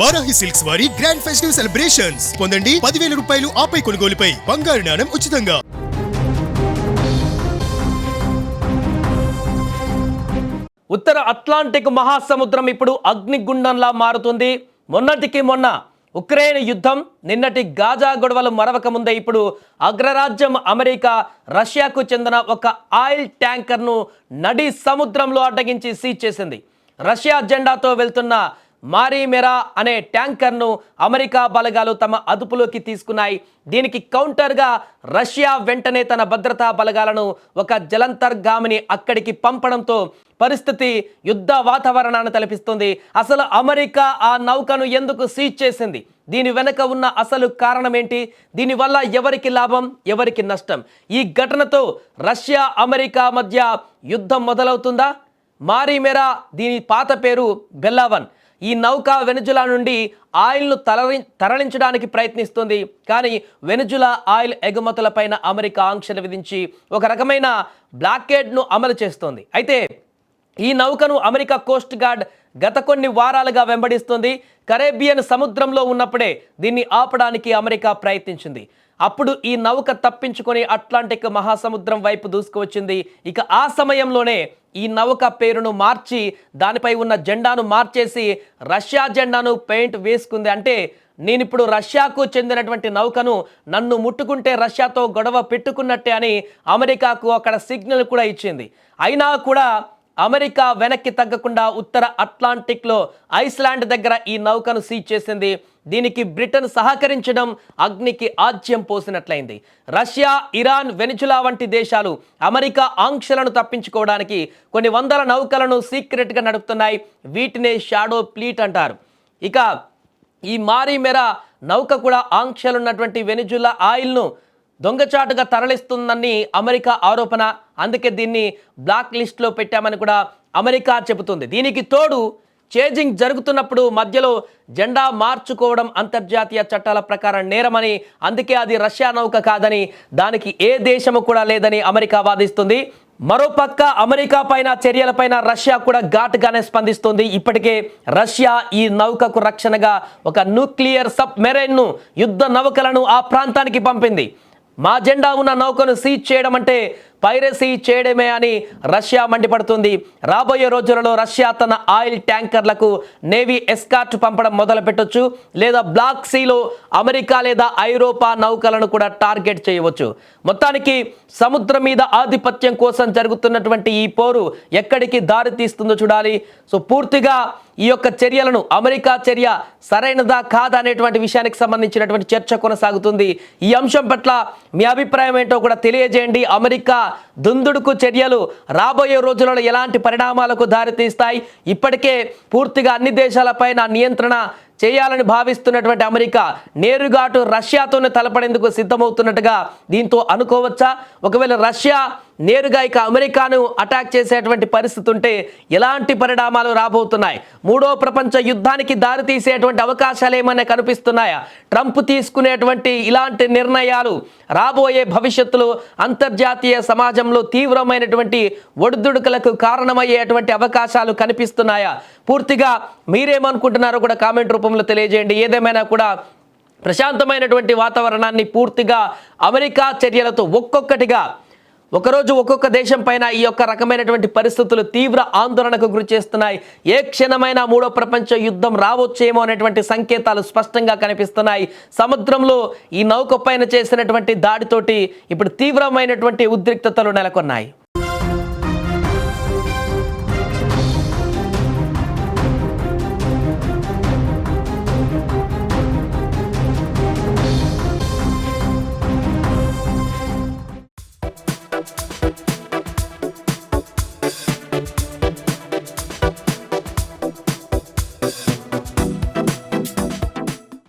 Varahi silks వారి grand festive celebrations పొందండి పదివేల రూపాయలు ఆపై కొనుగోలుపై. బంగారు నాణం ఉచితంగా. ఉత్తర అట్లాంటిక్ మహాసముద్రం ఇప్పుడు అగ్నిగుండంలా మారుతుంది. మొన్నటికి మొన్న ఉక్రెయిన్ యుద్ధం నిన్నటి గాజా గొడవలు మరవక ముందే ఇప్పుడు అగ్రరాజ్యం అమెరికా రష్యాకు చెందిన ఒక ఆయిల్ ట్యాంకర్ను నడి సముద్రంలో అడ్డగించి సీజ్ చేసింది. రష్యా జెండాతో వెళ్తున్న మారీమెరా అనే ట్యాంకర్ను అమెరికా బలగాలు తమ అదుపులోకి తీసుకున్నాయి. దీనికి కౌంటర్గా రష్యా వెంటనే తన భద్రతా బలగాలను ఒక జలంతర్గామిని అక్కడికి పంపడంతో పరిస్థితి యుద్ధ వాతావరణాన్ని తలపిస్తుంది. అసలు అమెరికా ఆ నౌకను ఎందుకు సీజ్ చేసింది? దీని వెనుక ఉన్న అసలు కారణం ఏంటి దీనివల్ల ఎవరికి లాభం ఎవరికి నష్టం? ఈ ఘటనతో రష్యా అమెరికా మధ్య యుద్ధం మొదలవుతుందా? మారీమెరా దీని పాత పేరు బెల్లావన్. ఈ నౌక వెనుజులా నుండి ఆయిల్ను తరలి తరలించడానికి ప్రయత్నిస్తుంది. కానీ వెనుజులా ఆయిల్ ఎగుమతులపైన అమెరికా ఆంక్షలు విధించి ఒక రకమైన బ్లాకేడ్ను అమలు చేస్తోంది. అయితే ఈ నౌకను అమెరికా కోస్ట్ గార్డ్ గత కొన్ని వారాలుగా వెంబడిస్తుంది. కరేబియన్ సముద్రంలో ఉన్నప్పుడే దీన్ని ఆపడానికి అమెరికా ప్రయత్నించింది. అప్పుడు ఈ నౌక తప్పించుకొని అట్లాంటిక్ మహాసముద్రం వైపు దూసుకువచ్చింది. ఇక ఆ సమయంలోనే ఈ నౌక పేరును మార్చి దానిపై ఉన్న జెండాను మార్చేసి రష్యా జెండాను పెయింట్ వేసుకుంది. అంటే నేను ఇప్పుడు రష్యాకు చెందినటువంటి నౌకను నన్ను ముట్టుకుంటే రష్యాతో గొడవ పెట్టుకున్నట్టే అని అమెరికాకు అక్కడ సిగ్నల్ కూడా ఇచ్చింది. అయినా కూడా అమెరికా వెనక్కి తగ్గకుండా ఉత్తర అట్లాంటిక్లో ఐస్లాండ్ దగ్గర ఈ నౌకను సీజ్ చేసింది. దీనికి బ్రిటన్ సహకరించడం అగ్నికి ఆజ్యం పోసినట్లయింది. రష్యా ఇరాన్ వెనిజులా వంటి దేశాలు అమెరికా ఆంక్షలను తప్పించుకోవడానికి కొన్ని వందల నౌకలను సీక్రెట్గా నడుపుతున్నాయి. వీటినే షాడో ప్లీట్ అంటారు. ఇక ఈ మారీమెరా నౌక కూడా ఆంక్షలున్నటువంటి వెనిజులా ఆయిల్ను దొంగచాటుగా తరలిస్తుందని అమెరికా ఆరోపణ. అందుకే దీన్ని బ్లాక్ లిస్ట్లో పెట్టామని కూడా అమెరికా చెబుతుంది. దీనికి తోడు చేజింగ్ జరుగుతున్నప్పుడు మధ్యలో జెండా మార్చుకోవడం అంతర్జాతీయ చట్టాల ప్రకారం నేరమని అందుకే అది రష్యా నౌక కాదని దానికి ఏ దేశము కూడా లేదని అమెరికా వాదిస్తుంది. మరోపక్క అమెరికా పైన చర్యలపైన రష్యా కూడా ఘాటుగానే స్పందిస్తుంది. ఇప్పటికే రష్యా ఈ నౌకకు రక్షణగా ఒక న్యూక్లియర్ సబ్ మెరైన్ను యుద్ధ నౌకలను ఆ ప్రాంతానికి పంపింది. మా జెండా ఉన్న నౌకను సీజ్ చేయడం అంటే పైరసీ చేయడమే అని రష్యా మండిపడుతుంది. రాబోయే రోజులలో రష్యా తన ఆయిల్ ట్యాంకర్లకు నేవీ ఎస్కార్ట్ పంపడం మొదలు పెట్టొచ్చు లేదా బ్లాక్ సీలో అమెరికా లేదా ఐరోపా నౌకలను కూడా టార్గెట్ చేయవచ్చు. మొత్తానికి సముద్రం మీద ఆధిపత్యం కోసం జరుగుతున్నటువంటి ఈ పోరు ఎక్కడికి దారి తీస్తుందో చూడాలి. సో పూర్తిగా ఈ యొక్క చర్యలను అమెరికా చర్య సరైనదా కాదా అనేటువంటి విషయానికి సంబంధించినటువంటి చర్చ కొనసాగుతుంది. ఈ అంశం పట్ల మీ అభిప్రాయం ఏంటో కూడా తెలియజేయండి. అమెరికా దుందుడుకు చర్యలు రాబోయే రోజులలో ఎలాంటి పరిణామాలకు దారితీస్తాయి? ఇప్పటికే పూర్తిగా అన్ని దేశాలపైన నియంత్రణ చేయాలని భావిస్తున్నటువంటి అమెరికా నేరుగా అటు రష్యాతోనే తలపడేందుకు సిద్ధమవుతున్నట్టుగా దీంతో అనుకోవచ్చా? ఒకవేళ రష్యా నేరుగా ఇక అమెరికాను అటాక్ చేసేటువంటి పరిస్థితి ఉంటే ఎలాంటి పరిణామాలు రాబోతున్నాయి? మూడో ప్రపంచ యుద్ధానికి దారితీసేటువంటి అవకాశాలు ఏమైనా కనిపిస్తున్నాయా? ట్రంప్ తీసుకునేటువంటి ఇలాంటి నిర్ణయాలు రాబోయే భవిష్యత్తులో అంతర్జాతీయ సమాజంలో తీవ్రమైనటువంటి ఒడిదుడుకులకు కారణమయ్యేటువంటి అవకాశాలు కనిపిస్తున్నాయా? పూర్తిగా మీరేమనుకుంటున్నారో కూడా కామెంట్ రూపంలో తెలియజేయండి. ఏదేమైనా కూడా ప్రశాంతమైనటువంటి వాతావరణాన్ని పూర్తిగా అమెరికా చర్యలతో ఒక్కొక్కటిగా ఒకరోజు ఒక్కొక్క దేశం పైన ఈ యొక్క రకమైనటువంటి పరిస్థితులు తీవ్ర ఆందోళనకు గురి చేస్తున్నాయి. ఏ క్షణమైనా మూడో ప్రపంచ యుద్ధం రావచ్చేమో అనేటువంటి సంకేతాలు స్పష్టంగా కనిపిస్తున్నాయి. సముద్రంలో ఈ నౌక పైన చేసినటువంటి దాడితోటి ఇప్పుడు తీవ్రమైనటువంటి ఉద్రిక్తతలు నెలకొన్నాయి.